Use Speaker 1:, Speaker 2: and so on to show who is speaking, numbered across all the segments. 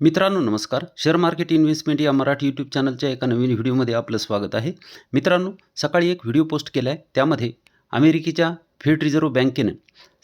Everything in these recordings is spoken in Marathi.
Speaker 1: मित्रांनो नमस्कार. शेअर मार्केट इन्व्हेस्टमेंट या मराठी यूट्यूब चॅनलच्या एका नवीन व्हिडिओमध्ये आपलं स्वागत आहे. मित्रांनो सकाळी एक व्हिडिओ पोस्ट केला आहे त्यामध्ये अमेरिकेच्या फेड रिझर्व्ह बँकेनं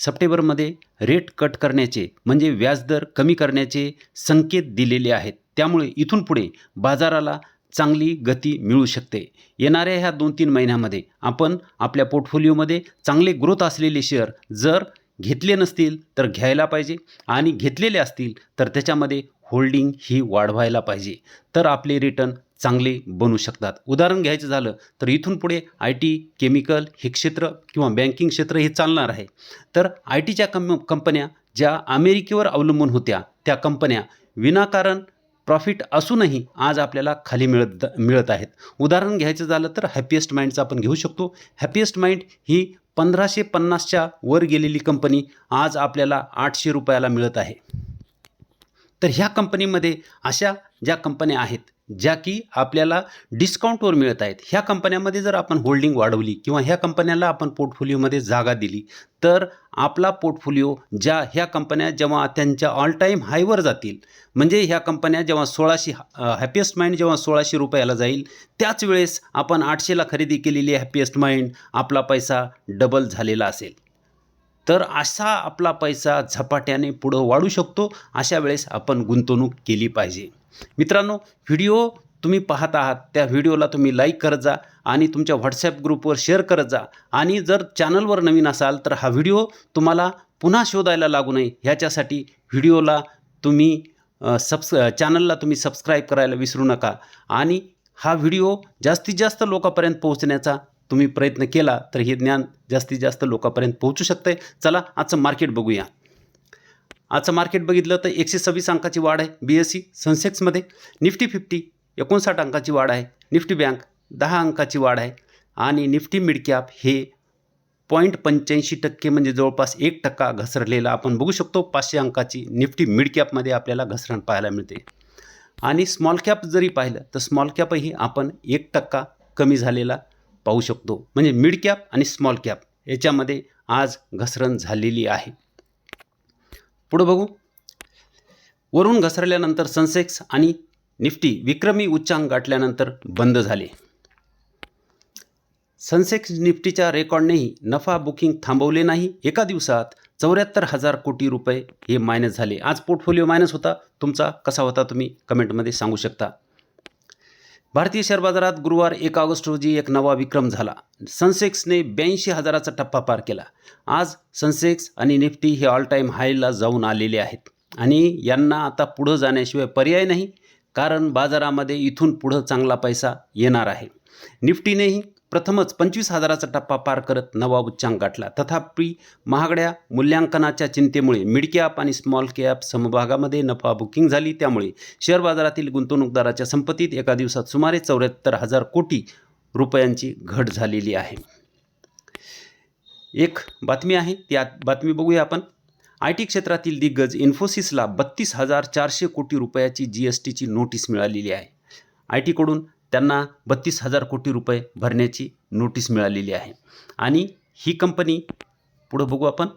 Speaker 1: सप्टेंबरमध्ये रेट कट करण्याचे म्हणजे व्याजदर कमी करण्याचे संकेत दिलेले आहेत. त्यामुळे इथून पुढे बाजाराला चांगली गती मिळू शकते. येणाऱ्या ह्या दोन तीन महिन्यामध्ये आपण आपल्या पोर्टफोलिओमध्ये चांगले ग्रोथ असलेले शेअर जर घेतले नसतील तर घ्यायला पाहिजे आणि घेतलेले असतील तर त्याच्यामध्ये होल्डिंग ही वाढवायला पाहिजे. तर आपले रिटर्न चांगले बनू शकतात. उदाहरण घ्यायचं झालं तर इथून पुढे आय टी केमिकल हे क्षेत्र किंवा बँकिंग क्षेत्र हे चालणार आहे. तर आय टीच्या कम कंपन्या ज्या अमेरिकेवर अवलंबून होत्या त्या कंपन्या विनाकारण प्रॉफिट असूनही आज आपल्याला खाली मिळत मिळत आहेत. उदाहरण घ्यायचं झालं तर हॅपिएस्ट माइंडचं आपण घेऊ शकतो. हॅपिएस्ट माइंड ही पंधराशे पन्नासच्या वर गेलेली कंपनी आज आपल्याला आठशे रुपयाला मिळत आहे. तर ह्या कंपनीमध्ये अशा ज्या कंपन्या आहेत ज्या की आपल्याला डिस्काउंटवर मिळत आहेत ह्या कंपन्यामध्ये जर आपण होल्डिंग वाढवली किंवा ह्या कंपन्याला आपण पोर्टफोलिओमध्ये जागा दिली तर आपला पोर्टफोलिओ ज्या ह्या कंपन्या जेव्हा त्यांच्या ऑल टाईम हायवर जातील म्हणजे ह्या कंपन्या जेव्हा सोळाशे हॅपिएस्ट माइंड जेव्हा सोळाशे रुपयाला जाईल त्याच वेळेस आपण आठशेला खरेदी केलेली हॅपिएस्ट माइंड आपला पैसा डबल झालेला असेल. तर असा आपला पैसा झपाट्याने पुढं वाढू शकतो अशा वेळेस आपण गुंतवणूक केली पाहिजे. मित्रांनो व्हिडिओ तुम्ही पाहत आहात त्या व्हिडिओला तुम्ही लाईक करत जा आणि तुमच्या व्हॉट्सॲप ग्रुपवर शेअर करत जा. आणि जर चॅनलवर नवीन असाल तर हा व्हिडिओ तुम्हाला पुन्हा शोधायला लागू नये. ह्याच्यासाठी व्हिडिओला तुम्ही सबस चॅनलला तुम्ही सबस्क्राईब करायला विसरू नका. आणि हा व्हिडिओ जास्तीत जास्त लोकांपर्यंत पोहोचण्याचा तुम्ही प्रयत्न केला तर हे ज्ञान जास्तीत जास्त लोकांपर्यंत पोहोचू शकते चला आजचं मार्केट बघूया. आजचं मार्केट बघितलं तर एकशे सव्वीस अंकाची वाढ आहे बी एस सी सनसेक्समध्ये निफ्टी फिफ्टी एकोणसाठ अंकाची वाढ आहे. निफ्टी बँक दहा अंकाची वाढ आहे. आणि निफ्टी मिडकॅप हे पॉईंट पंच्याऐंशी टक्के म्हणजे जवळपास एक टक्का घसरलेला आपण बघू शकतो. पाचशे अंकाची निफ्टी मिडकॅपमध्ये आपल्याला घसरण पाहायला मिळते. आणि स्मॉल कॅप जरी पाहिलं तर स्मॉल कॅपही आपण एक टक्का कमी झालेला पाहू शकतो. म्हणजे मिड कॅप आणि स्मॉल कॅप याच्यामध्ये आज घसरण झालेली आहे. पुढं बघू. वरून घसरल्यानंतर सनसेक्स आणि निफ्टी विक्रमी उच्चांक गाठल्यानंतर बंद झाले. सनसेक्स निफ्टीच्या रेकॉर्डनेही नफा बुकिंग थांबवले नाही. एका दिवसात चौऱ्याहत्तर हजार कोटी रुपये हे मायनस झाले. आज पोर्टफोलिओ मायनस होता. तुमचा कसा होता तुम्ही कमेंटमध्ये सांगू शकता. भारतीय शेअर बाजारात गुरुवार एक ऑगस्ट रोजी एक नवा विक्रम झाला. सनसेक्सने ब्याऐंशी हजाराचा टप्पा पार केला. आज सनसेक्स आणि निफ्टी हे ऑल टाईम हायला जाऊन आलेले आहेत. आणि यांना आता पुढं जाण्याशिवाय पर्याय नाही कारण बाजारामध्ये इथून पुढं चांगला पैसा येणार आहे. निफ्टीनेही प्रथमच पंचवीस हजाराचा टप्पा पार करत नवा उच्चांक गाठला. तथापि महागड्या मूल्यांकनाच्या चिंतेमुळे मिड कॅप आणि स्मॉल कॅप समभागामध्ये नफा बुकिंग झाली. त्यामुळे शेअर बाजारातील गुंतवणूकदाराच्या संपत्तीत एका दिवसात सुमारे चौऱ्याहत्तर हजार कोटी रुपयांची घट झालेली आहे. एक बातमी आहे ती बातमी बघूया आपण. आय टी क्षेत्रातील दिग्गज इन्फोसिसला बत्तीस हजार चारशे कोटी रुपयाची जी एस टीची नोटीस मिळालेली आहे. आय टीकडून त्यांना बत्तीस हजार कोटी रुपये भरण्याची नोटीस मिळालेली आहे. आणि ही कंपनी पुढं बघू आपण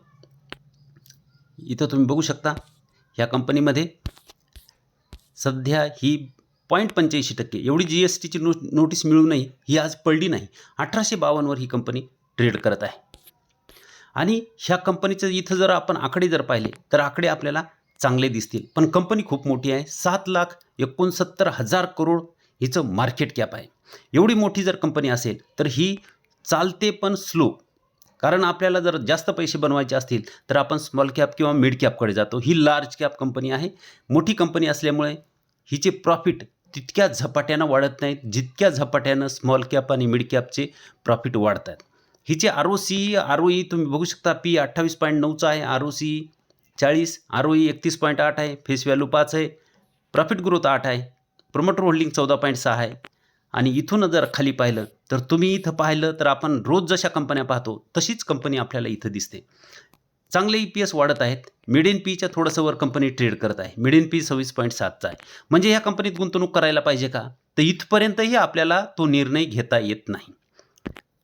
Speaker 1: इथं तुम्ही बघू शकता ह्या कंपनीमध्ये सध्या ही पॉईंट पंच्याऐंशी टक्के एवढी जी एस टीची नो नोटीस मिळूनही ही आज पडली नाही. अठराशे बावन्नवर ही कंपनी ट्रेड करत आहे. आणि ह्या कंपनीचं इथं जर आपण आकडे जर पाहिले तर आकडे आपल्याला चांगले दिसतील. पण कंपनी खूप मोठी आहे सात लाख एकोणसत्तर हजार करोड हिचं मार्केट कॅप आहे. एवढी मोठी जर कंपनी असेल तर ही चालते पण स्लो कारण आपल्याला जर जास्त पैसे बनवायचे असतील तर आपण स्मॉल कॅप किंवा मिड कॅपकडे जातो. ही लार्ज कॅप कंपनी आहे. मोठी कंपनी असल्यामुळे हिचे प्रॉफिट तितक्या झपाट्यानं वाढत नाहीत जितक्या झपाट्यानं स्मॉल कॅप आणि मिड कॅपचे प्रॉफिट वाढतात. हिचे R O C R O E तुम्ही बघू शकता पी अठ्ठावीस पॉईंट नऊचा आहे आर ओ सी चाळीस आर ओ ई एकतीस पॉईंट आठ आहे फेस व्हॅल्यू पाच आहे प्रॉफिट ग्रोथ आठ आहे. प्रोमोटर होल्डिंग चौदा पॉईंट सहा आहे. आणि इथून जर खाली पाहिलं तर तुम्ही इथं पाहिलं तर आपण रोज जशा कंपन्या पाहतो तशीच कंपनी आपल्याला इथं दिसते. चांगले ई पी एस वाढत आहेत. मिड एन पीच्या थोडंसं वर कंपनी ट्रेड करत आहे. मिड एन पी सव्वीस पॉईंट सातचा आहे. म्हणजे ह्या कंपनीत गुंतवणूक करायला पाहिजे का? तर इथपर्यंतही आपल्याला तो निर्णय घेता येत नाही.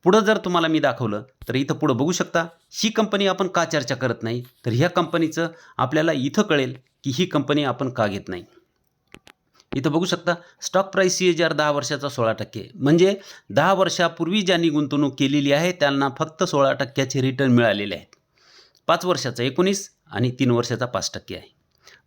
Speaker 1: पुढं जर तुम्हाला मी दाखवलं तर इथं पुढं बघू शकता ही कंपनी आपण का चर्चा करत नाही? तर ह्या कंपनीचं आपल्याला इथं कळेल की ही कंपनी आपण का घेत नाही. इथं बघू शकता stock price C H R दहा वर्षाचा सोळा टक्के म्हणजे दहा वर्षापूर्वी ज्यांनी गुंतवणूक केलेली आहे त्यांना फक्त सोळा टक्क्याचे रिटर्न मिळालेले आहेत. पाच वर्षाचा एकोणीस आणि तीन वर्षाचा पाच टक्के आहे.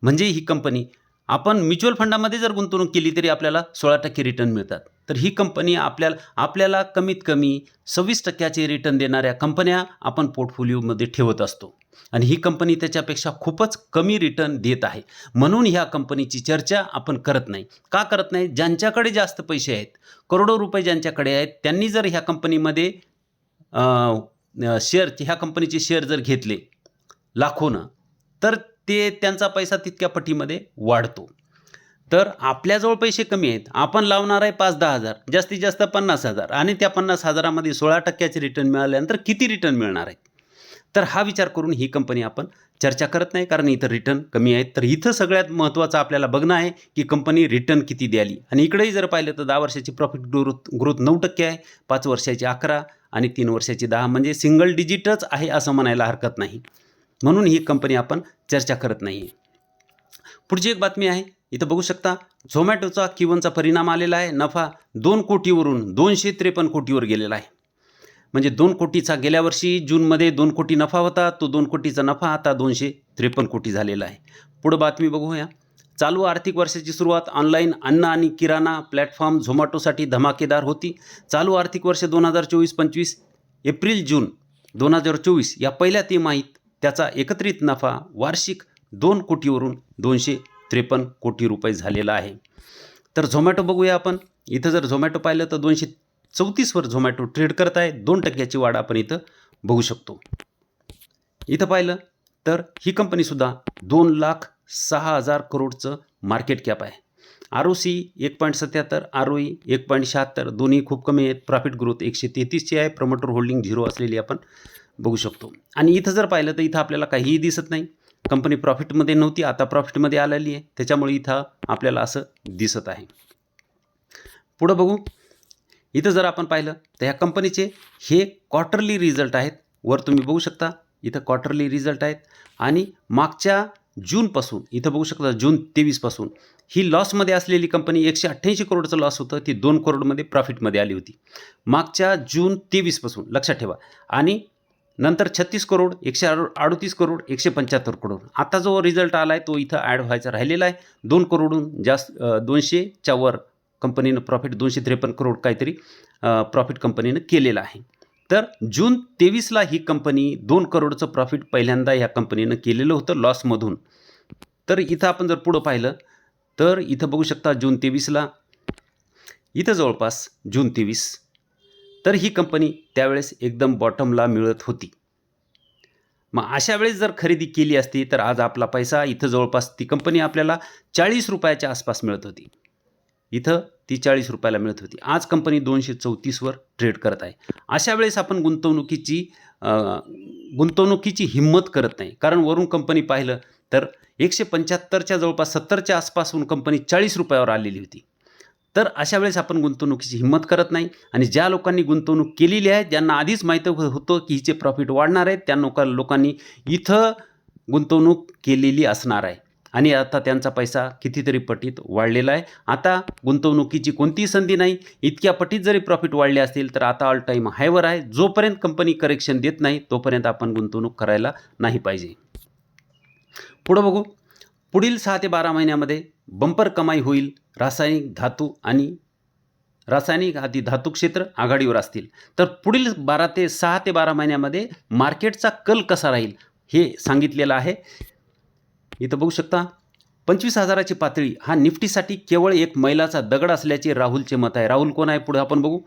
Speaker 1: म्हणजे ही कंपनी आपण म्युच्युअल फंडामध्ये जर गुंतवणूक केली तरी आपल्याला सोळा टक्के रिटर्न मिळतात. तर ही कंपनी आपल्याला आपल्याला कमीत कमी सव्वीस टक्क्याचे रिटर्न देणाऱ्या कंपन्या आपण पोर्टफोलिओमध्ये ठेवत असतो. आणि ही कंपनी त्याच्यापेक्षा खूपच कमी रिटर्न देत आहे. म्हणून ह्या कंपनीची चर्चा आपण करत नाही. का करत नाही? ज्यांच्याकडे जास्त पैसे आहेत करोडो रुपये ज्यांच्याकडे आहेत त्यांनी जर ह्या कंपनीमध्ये शेअर ह्या कंपनीचे शेअर जर घेतले लाखोनं तर ते त्यांचा पैसा तितक्या पटीमध्ये वाढतो. तर आपल्याजवळ पैसे कमी आहेत. आपण लावणार आहे पाच दहा हजार जास्तीत जास्त पन्नास हजार आणि त्या पन्नास हजारामध्ये सोळा टक्क्याचे रिटर्न मिळाल्यानंतर किती रिटर्न मिळणार आहे तर हा विचार करून ही कंपनी आपण चर्चा करत नाही कारण इथं रिटर्न कमी आहेत. तर इथं सगळ्यात महत्त्वाचं आपल्याला बघणं आहे की कंपनी रिटर्न किती द्याली. आणि इकडेही जर पाहिलं तर दहा वर्षाची प्रॉफिट ग्रोथ ग्रोथ नऊ टक्के आहे पाच वर्षाची अकरा आणि तीन वर्षाची दहा. म्हणजे सिंगल डिजिटच आहे असं म्हणायला हरकत नाही. म्हणून ही कंपनी आपण चर्चा करत नाही. आहे पुढची एक बातमी आहे इथं बघू शकता झोमॅटोचा किवनचा परिणाम आलेला आहे. नफा दोन कोटीवरून दोनशे त्रेपन्न कोटीवर गेलेला आहे. म्हणजे दोन कोटीचा गेल्या वर्षी जूनमध्ये दोन कोटी नफा होता तो दोन कोटीचा नफा आता दोनशे त्रेपन्न कोटी झालेला आहे. पुढं बातमी बघूया. चालू आर्थिक वर्षाची सुरुवात ऑनलाईन अन्न आणि किराणा प्लॅटफॉर्म झोमॅटोसाठी धमाकेदार होती. चालू आर्थिक वर्ष दोन हजार चोवीस पंचवीस एप्रिल जून दोन हजार चोवीस या पहिल्या तिमाहीत त्याचा एकत्रित नफा वार्षिक दोन कोटीवरून दोनशे त्रेपन्न कोटी रुपये झालेला आहे. तर झोमॅटो बघूया आपण. इथं जर झोमॅटो पाहिलं तर दोनशे चौतीसवर झोमॅटो ट्रेड करत आहे दोन टक्क्याची वाढ आपण इथं बघू शकतो. इथं पाहिलं तर ही कंपनीसुद्धा दोन लाख सहा हजार करोडचं मार्केट कॅप आहे. आर ओ सी एक पॉईंट सत्याहत्तर आर ओ ई एक पॉईंट शहात्तर दोन्ही खूप कमी आहेत. प्रॉफिट ग्रोथ एकशे तेहतीसची आहे. प्रमोटर होल्डिंग झिरो असलेली आपण बघू शकतो. आणि इथं जर पाहिलं तर इथं आपल्याला काहीही दिसत नाही. कंपनी प्रॉफिटमध्ये नव्हती आता प्रॉफिटमध्ये आलेली आहे. त्याच्यामुळे इथं आपल्याला असं दिसत आहे. पुढं बघू. इथं जर आपण पाहिलं तर ह्या कंपनीचे हे क्वार्टरली रिझल्ट आहेत. वर तुम्ही बघू शकता इथं क्वार्टरली रिझल्ट आहेत. आणि मागच्या जूनपासून इथं बघू शकता जून तेवीसपासून ही लॉसमध्ये असलेली कंपनी एकशे अठ्ठ्याऐंशी करोडचं लॉस होतं. ती दोन करोडमध्ये प्रॉफिटमध्ये आली होती. मागच्या जून तेवीसपासून लक्षात ठेवा. आणि नंतर छत्तीस करोड एकशे अडो अडोतीस करोड एकशे पंच्याहत्तर करोड. आता जो रिझल्ट आला आहे तो इथं ॲड व्हायचा राहिलेला आहे. दोन करोडहून जास्त दोनशेच्या वर कंपनीनं प्रॉफिट दोनशे त्रेपन्न करोड काहीतरी प्रॉफिट कंपनीनं केलेलं आहे. तर जून तेवीसला ही कंपनी दोन करोडचं प्रॉफिट पहिल्यांदा ह्या कंपनीनं केलेलं होतं लॉसमधून तर इथं आपण जर पुढं पाहिलं तर इथं बघू शकता जून तेवीसला इथं जवळपास जून तेवीस तर ही कंपनी त्यावेळेस एकदम बॉटमला मिळत होती. मग अशा वेळेस जर खरेदी केली असती तर आज आपला पैसा इथं जवळपास ती कंपनी आपल्याला चाळीस रुपयाच्या आसपास मिळत होती. इथं ती चाळीस रुपयाला मिळत होती. आज कंपनी दोनशे चौतीसवर ट्रेड करत आहे. अशा वेळेस आपण गुंतवणुकीची गुंतवणुकीची हिंमत करत नाही. कारण वरून कंपनी पाहिलं तर एकशे पंच्याहत्तरच्या जवळपास सत्तरच्या आसपासून कंपनी चाळीस रुपयावर आलेली होती. तर अशा वेळेस आपण गुंतवणुकीची हिंमत करत नाही आणि ज्या लोकांनी गुंतवणूक केलेली आहे ज्यांना आधीच माहीत हो-, होतं की हिचे प्रॉफिट वाढणार आहेत त्या लोका लोकांनी इथं गुंतवणूक केलेली असणार आहे. आणि आता त्यांचा पैसा कितीतरी पटीत वाढलेला आहे. आता गुंतवणुकीची कोणतीही संधी नाही. इतक्या पटीत जरी प्रॉफिट वाढले असतील तर आता ऑल टाईम हायवर आहे. जोपर्यंत कंपनी करेक्शन देत नाही तोपर्यंत आपण गुंतवणूक करायला नाही पाहिजे. पुढं बघू. पुढील सहा ते बारा महिन्यामध्ये बंपर कमाई होईल. रासायनिक धातू आणि रासायनिक आदी धातू क्षेत्र आघाडीवर असतील. तर पुढील बारा ते सहा ते बारा महिन्यामध्ये मार्केटचा कल कसा राहील हे सांगितलेलं आहे. इथं बघू शकता पंचवीस हजाराची पातळी हा निफ्टीसाठी केवळ एक मैलाचा दगड असल्याचे राहुलचे मत आहे. राहुल कोण आहे पुढे? आपण बघू.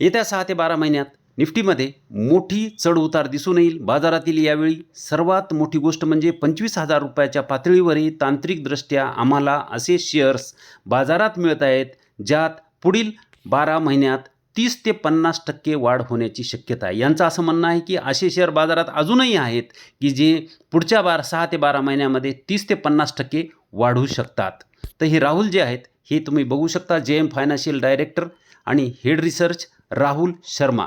Speaker 1: येत्या सहा ते बारा महिन्यात निफ्टीमध्ये मोठी चढउतार दिसून येईल. बाजारातील यावेळी सर्वात मोठी गोष्ट म्हणजे पंचवीस हजार रुपयाच्या पातळीवरही तांत्रिकदृष्ट्या आम्हाला असे शेअर्स बाजारात मिळत आहेत ज्यात पुढील बारा महिन्यात तीस ते पन्नास टक्के वाढ होण्याची शक्यता आहे. यांचं असं म्हणणं आहे की असे शेअर बाजारात अजूनही आहेत की जे पुढच्या बार सहा ते बारा महिन्यामध्ये तीस ते पन्नास टक्के वाढू शकतात. तर हे राहुल जे आहेत हे तुम्ही बघू शकता. जे एम फायनान्शियल डायरेक्टर आणि हेड रिसर्च राहुल शर्मा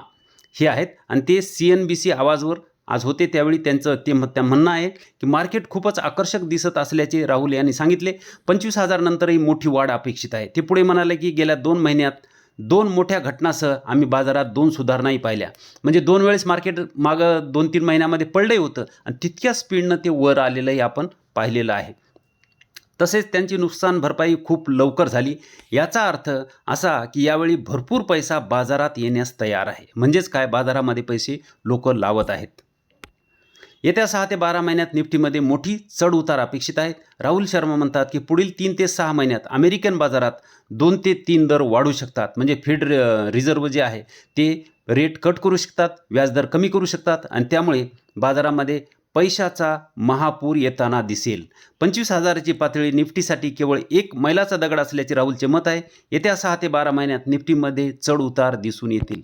Speaker 1: हे आहेत. आणि ते सी एन बी सी आवाजवर आज होते त्यावेळी त्यांचं ते त्या म्हणणं आहे की मार्केट खूपच आकर्षक दिसत असल्याचे राहुल यांनी सांगितले. पंचवीस हजारनंतरही मोठी वाढ अपेक्षित आहे. ते पुढे म्हणाले की गेल्या दोन महिन्यात दोन मोठ्या घटनासह आम्ही बाजारात दोन सुधारणाही पाहिल्या. म्हणजे दोन वेळेस मार्केट मागं दोन तीन महिन्यामध्ये पडलंही होतं आणि तितक्या स्पीडनं ते वर आलेलंही आपण पाहिलेलं आहे. तसेच त्यांची नुकसान भरपाई खूप लवकर झाली. याचा अर्थ असा की यावेळी भरपूर पैसा बाजारात येण्यास तयार आहे. म्हणजेच काय? बाजारामध्ये पैसे लोक लावत आहेत. येत्या सहा ते बारा महिन्यात निफ्टीमध्ये मोठी चढ उतार अपेक्षित आहेत राहुल शर्मा म्हणतात की पुढील तीन ते सहा महिन्यात अमेरिकन बाजारात दोन ते तीन दर वाढू शकतात. म्हणजे फेड रिझर्व्ह जे आहे ते रेट कट करू शकतात व्याजदर कमी करू शकतात आणि त्यामुळे बाजारामध्ये पैशाचा महापूर येताना दिसेल. पंचवीस हजाराची पातळी निफ्टीसाठी केवळ एक मैलाचा दगड असल्याचे राहुलचे मत आहे. येत्या सहा ते बारा महिन्यात निफ्टीमध्ये चढ उतार दिसून येतील.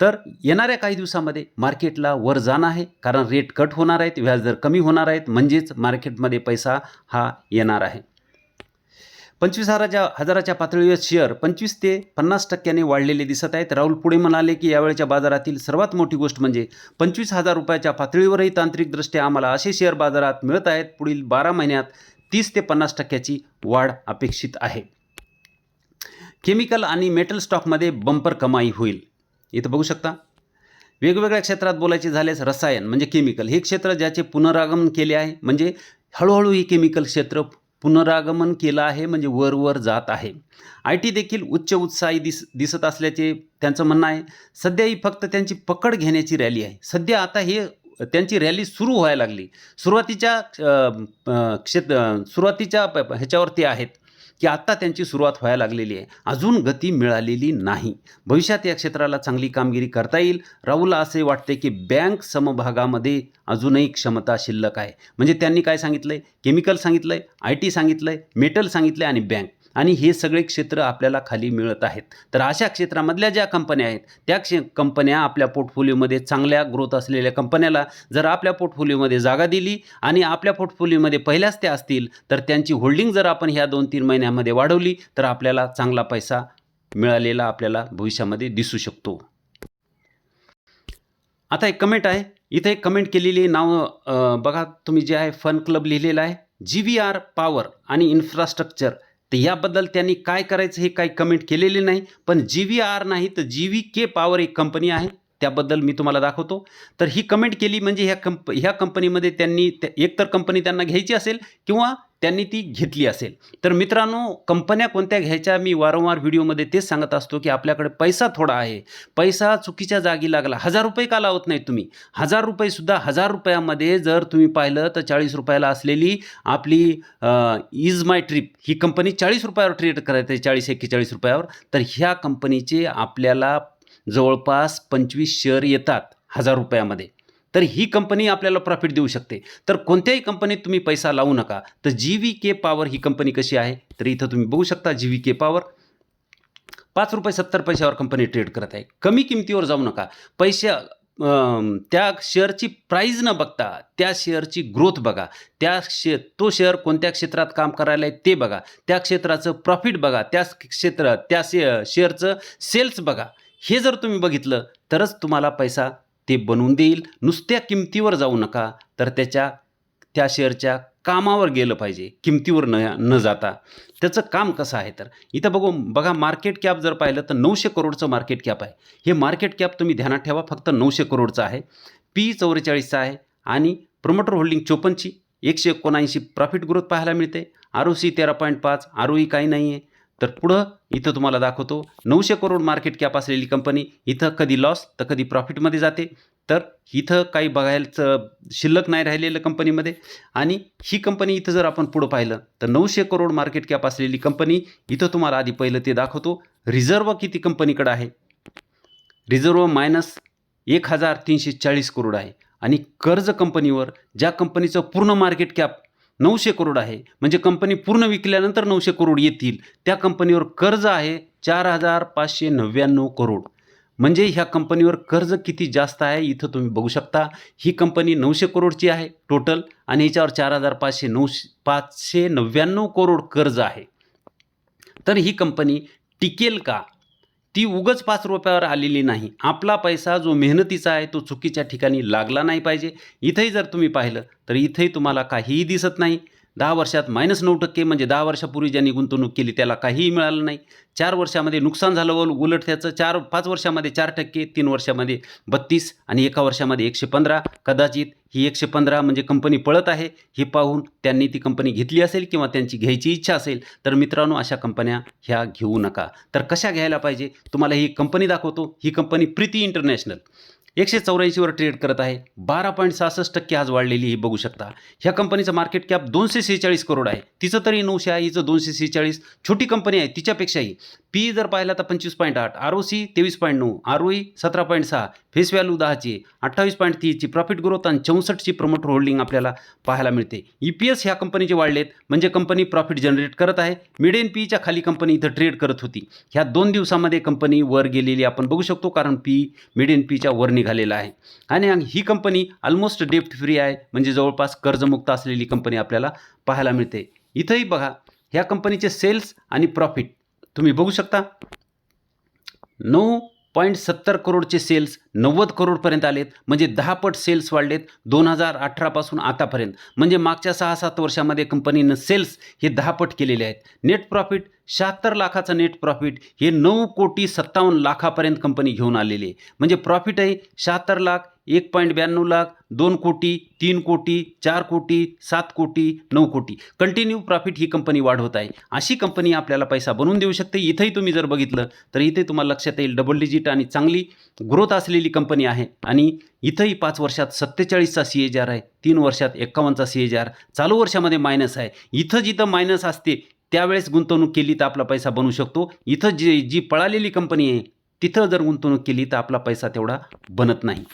Speaker 1: तर येणाऱ्या काही दिवसामध्ये मार्केटला वर जाणं आहे कारण रेट कट होणार आहेत व्याजदर कमी होणार आहेत म्हणजेच मार्केटमध्ये पैसा हा येणार आहे. पंचवीस हजाराच्या हजाराच्या पातळीवर शेअर पंचवीस ते पन्नास टक्क्याने वाढलेले दिसत आहेत. राहुल पुढे म्हणाले की यावेळच्या बाजारातील सर्वात मोठी गोष्ट म्हणजे पंचवीस हजार रुपयाच्या पातळीवरही तांत्रिकदृष्ट्या आम्हाला असे शेअर बाजारात मिळत आहेत पुढील बारा महिन्यात तीस ते पन्नास टक्क्याची वाढ अपेक्षित आहे. केमिकल आणि मेटल स्टॉकमध्ये बंपर कमाई होईल. इथं बघू शकता. वेगवेगळ्या क्षेत्रात बोलायचे झाल्यास रसायन म्हणजे केमिकल हे क्षेत्र ज्याचे पुनरागमन केले आहे म्हणजे हळूहळू हे केमिकल क्षेत्र पुनरागमन केलं आहे म्हणजे वर वर जात आहे. आय टी देखील उच्च उत्साही दिस दिसत असल्याचे त्यांचं म्हणणं आहे. सध्या ही फक्त त्यांची पकड घेण्याची रॅली आहे. सध्या आता हे त्यांची रॅली सुरू व्हायला लागली. सुरुवातीच्या क्षेत्र सुरुवातीच्या प- ह्याच्यावरती आहेत. की आत्ता त्यांची सुरुवात व्हायला लागलेली आहे. अजून गती मिळालेली नाही. भविष्यात या क्षेत्राला चांगली कामगिरी करता येईल. राहुलला असे वाटते की बँक समभागामध्ये अजूनही क्षमता शिल्लक आहे. म्हणजे त्यांनी काय सांगितलं आहे केमिकल सांगितलं आहे आय टी सांगितलं आहे मेटल सांगितलं आहे आणि बँक. आणि हे सगळे क्षेत्र आपल्याला खाली मिळत आहेत. तर अशा क्षेत्रामधल्या ज्या कंपन्या आहेत त्या क्षे कंपन्या आपल्या पोर्टफोलिओमध्ये चांगल्या ग्रोथ असलेल्या कंपन्याला जर आपल्या पोर्टफोलिओमध्ये जागा दिली आणि आपल्या पोर्टफोलिओमध्ये पहिल्याच त्या असतील तर त्यांची होल्डिंग जर आपण ह्या दोन तीन महिन्यामध्ये वाढवली तर आपल्याला चांगला पैसा मिळालेला आपल्याला भविष्यामध्ये दिसू शकतो. आता एक कमेंट आहे. इथे एक कमेंट केलेली नाव बघा तुम्ही जे आहे फन क्लब लिहिलेलं आहे. जी व्ही आर पॉवर आणि इन्फ्रास्ट्रक्चर तर याबद्दल त्यांनी काय करायचं हे काही कमेंट केलेले नाही. पण जी व्ही आर नाही तर जी व्ही के पॉवर एक कंपनी आहे. त्याबद्दल मी तुम्हाला दाखवतो. तर ही कमेंट केली म्हणजे ह्या कंप ह्या कंपनीमध्ये त्यांनी एकतर कंपनी त्यांना घ्यायची असेल किंवा त्यांनी ती घेतली असेल. तर मित्रांनो कंपन्या कोणत्या घ्यायच्या? मी वारंवार व्हिडिओमध्ये तेच सांगत असतो की आपल्याकडे पैसा थोडा आहे. पैसा चुकीच्या जागी लागला. हजार रुपये का लावत नाही तुम्ही? हजार रुपयेसुद्धा हजार रुपयामध्ये जर तुम्ही पाहिलं तर चाळीस रुपयाला असलेली आपली इज माय ट्रिप ही कंपनी चाळीस रुपयावर ट्रेड करायचं चाळीस एक्केचाळीस रुपयावर. तर ह्या कंपनीचे आपल्याला जवळपास पंचवीस शेअर येतात हजार रुपयामध्ये. तर ही कंपनी आपल्याला प्रॉफिट देऊ शकते. तर कोणत्याही कंपनीत तुम्ही पैसा लावू नका. तर जी व्ही के पॉवर ही कंपनी कशी आहे? तर इथं तुम्ही बघू शकता जी व्ही के पॉवर पाच रुपये सत्तर पैशावर कंपनी ट्रेड करत आहे. कमी किमतीवर जाऊ नका. पैसे त्या शेअरची प्राईज न बघता त्या शेअरची ग्रोथ बघा. त्या शे तो शेअर कोणत्या क्षेत्रात काम करायला आहे ते बघा. त्या क्षेत्राचं प्रॉफिट बघा. त्या क्षेत्र त्या शे शेअरचं सेल्स बघा. हे जर तुम्ही बघितलं तरच तुम्हाला पैसा ते बनवून देईल. नुसत्या किमतीवर जाऊ नका तर त्याच्या त्या शेअरच्या कामावर गेलं पाहिजे किमतीवर न न जाता. त्याचं काम कसं आहे तर? इथं बघू बघा मार्केट कॅप जर पाहिलं तर नऊशे करोडचं मार्केट कॅप आहे. हे मार्केट कॅप तुम्ही ध्यानात ठेवा फक्त नऊशे करोडचं आहे. पी चौवेचाळीसचं आहे आणि प्रोमोटर होल्डिंग चोपन्नची एकशे एकोणऐंशी प्रॉफिट ग्रोथ पाहायला मिळते. आर ओ सी तेरा पॉईंट पाच आर ओ ई काही नाही आहे तर पुढं इथं तुम्हाला दाखवतो नऊशे करोड मार्केट कॅप असलेली कंपनी इथं कधी लॉस तर कधी प्रॉफिटमध्ये जाते. तर इथं काही बघायचं शिल्लक नाही राहिलेलं कंपनीमध्ये आणि ही कंपनी इथं जर आपण पुढं पाहिलं तर नऊशे करोड मार्केट कॅप असलेली कंपनी इथं तुम्हाला आधी पहिलं ते दाखवतो रिझर्व किती कंपनीकडं आहे? रिझर्व मायनस एक हजार तीनशे चाळीस करोड आहे. आणि कर्ज कंपनीवर ज्या कंपनीचं पूर्ण मार्केट कॅप नऊशे करोड आहे. म्हणजे कंपनी पूर्ण विकल्यानंतर नऊशे करोड येतील. त्या कंपनीवर कर्ज आहे चार हजार पाचशे नव्याण्णव करोड. म्हणजे ह्या कंपनीवर कर्ज किती जास्त आहे इथं तुम्ही बघू शकता. ही कंपनी नऊशे करोडची आहे टोटल आणि याच्यावर चार हजार पाचशे नऊशे पाचशे नव्याण्णव करोड कर्ज आहे. तर ही कंपनी टिकेल का? ती उगच पाच रुपयावर आलेली नाही. आपला पैसा जो मेहनतीचा आहे तो चुकीच्या ठिकाणी लागला नाही पाहिजे. इथंही जर तुम्ही पाहिलं तर इथंही तुम्हाला काहीही दिसत नाही. दहा वर्षात मायनस नऊ टक्के म्हणजे दहा वर्षापूर्वी ज्यांनी गुंतवणूक केली त्याला काहीही मिळालं नाही. चार वर्षामध्ये नुकसान झालं व उलट त्याचं चार पाच वर्षामध्ये चार टक्के तीन वर्षामध्ये बत्तीस आणि एका वर्षामध्ये एकशे पंधरा. कदाचित ही एकशे पंधरा म्हणजे कंपनी पळत आहे हे पाहून त्यांनी ती कंपनी घेतली असेल किंवा त्यांची घ्यायची इच्छा असेल तर मित्रांनो अशा कंपन्या ह्या घेऊ नका. तर कशा घ्यायला पाहिजे? तुम्हाला ही कंपनी दाखवतो. ही कंपनी प्रीती इंटरनॅशनल एकशे चौऱ्याऐंशीवर ट्रेड करत आहे. बारा पॉईंट सहासष्ट टक्के आज वाढलेली ही बघू शकता. ह्या कंपनीचं मार्केट कॅप दोनशे सेहेचाळीस करोड आहे. तिचं तरी नऊशे आहे हिचं दोनशे सेहेचाळीस. छोटी कंपनी आहे तिच्यापेक्षाही. पी जर पाहिला तर पंचवीस पॉईंट आठ. आर ओ सी तेवीस पॉईंट नऊ. आर ओ ई सतरा पॉईंट सहा. फेस व्हॅल्यू दहाची. अठ्ठावीस पॉईंट तीसची प्रॉफिट ग्रोथ आणि चौसष्टची प्रमोटर होल्डिंग आपल्याला पाहायला मिळते. ई पी एस ह्या कंपनीचे वाढलेत. म्हणजे कंपनी प्रॉफिट जनरेट करत आहे. मिड एन पीच्या खाली कंपनी इथं ट्रेड करत होती. ह्या दोन दिवसामध्ये कंपनी वर गेलेली आपण बघू शकतो. कारण पी मिड एन पीच्या वर निघालेला आहे. आणि ही कंपनी ऑलमोस्ट डेप्ट फ्री आहे. म्हणजे जवळपास कर्जमुक्त असलेली कंपनी आपल्याला पाहायला मिळते. इथंही बघा ह्या कंपनीचे सेल्स आणि प्रॉफिट तुम्ही बघू शकता. नऊ पॉईंट सत्तर करोडचे सेल्स नव्वद करोडपर्यंत आलेत. म्हणजे दहा पट सेल्स वाढलेत दोन हजार अठरापासून आतापर्यंत. म्हणजे मागच्या सहा सात वर्षामध्ये कंपनीनं सेल्स हे दहा पट केलेले आहेत. नेट प्रॉफिट शहात्तर लाखाचं नेट प्रॉफिट हे नऊ कोटी सत्तावन्न लाखापर्यंत कंपनी घेऊन आलेली आहे. म्हणजे प्रॉफिट आहे शहात्तर लाख एक पॉईंट ब्याण्णव लाख दोन कोटी तीन कोटी चार कोटी सात कोटी नऊ कोटी. कंटिन्यू प्रॉफिट ही कंपनी वाढवत आहे. अशी कंपनी आपल्याला पैसा बनवून देऊ शकते. इथंही तुम्ही जर बघितलं तर इथे तुम्हाला लक्षात येईल डबल डिजिट आणि चांगली ग्रोथ असलेली कंपनी आहे. आणि इथंही पाच वर्षात सत्तेचाळीसचा सी एच आर आहे तीन वर्षात एक्कावन्नचा सी एच आर चालू वर्षामध्ये मायनस आहे. इथं जिथं मायनस असते त्यावेळेस गुंतवणूक केली तर आपला पैसा बनू शकतो. इथं जी जी पळालेली कंपनी आहे तिथं जर गुंतवणूक केली तर आपला पैसा तेवढा बनत नाही.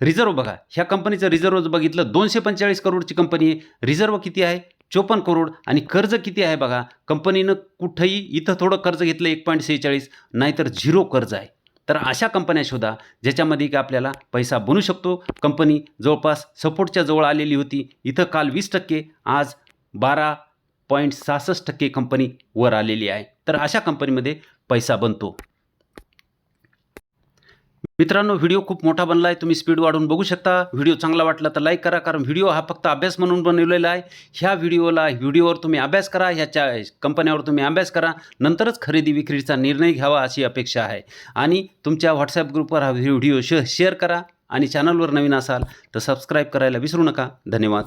Speaker 1: रिझर्व बघा ह्या कंपनीचं रिझर्व बघितलं दोनशे पंचेचाळीस करोडची कंपनी आहे. रिझर्व किती आहे? चोपन्न करोड. आणि कर्ज किती आहे बघा? कंपनीनं कुठंही इथं थोडं कर्ज घेतलं एक पॉईंट सेहेचाळीस नाहीतर झिरो कर्ज आहे. तर अशा कंपन्या शोधा ज्याच्यामध्ये की आपल्याला पैसा बनू शकतो. कंपनी जवळपास सपोर्टच्या जवळ आलेली होती. इथं काल वीस टक्के आज बारा पॉईंट सहासष्ट टक्के कंपनी वर आलेली आहे. तर अशा कंपनीमध्ये पैसा बनतो. मित्रांनो व्हिडिओ खूप मोठा बनला आहे तुम्ही स्पीड वाढवून बघू शकता. व्हिडिओ चांगला वाटला तर लाईक करा कारण व्हिडिओ हा फक्त अभ्यास म्हणून बनवलेला आहे. ह्या व्हिडिओला व्हिडिओवर तुम्ही अभ्यास करा. ह्याच्या कंपन्यावर तुम्ही अभ्यास करा. नंतरच खरेदी विक्रीचा निर्णय घ्यावा अशी अपेक्षा आहे. आणि तुमच्या व्हॉट्सॲप ग्रुपवर हा व्हिडिओ श शेअर करा. आणि चॅनलवर नवीन असाल तर सबस्क्राईब करायला विसरू नका. धन्यवाद.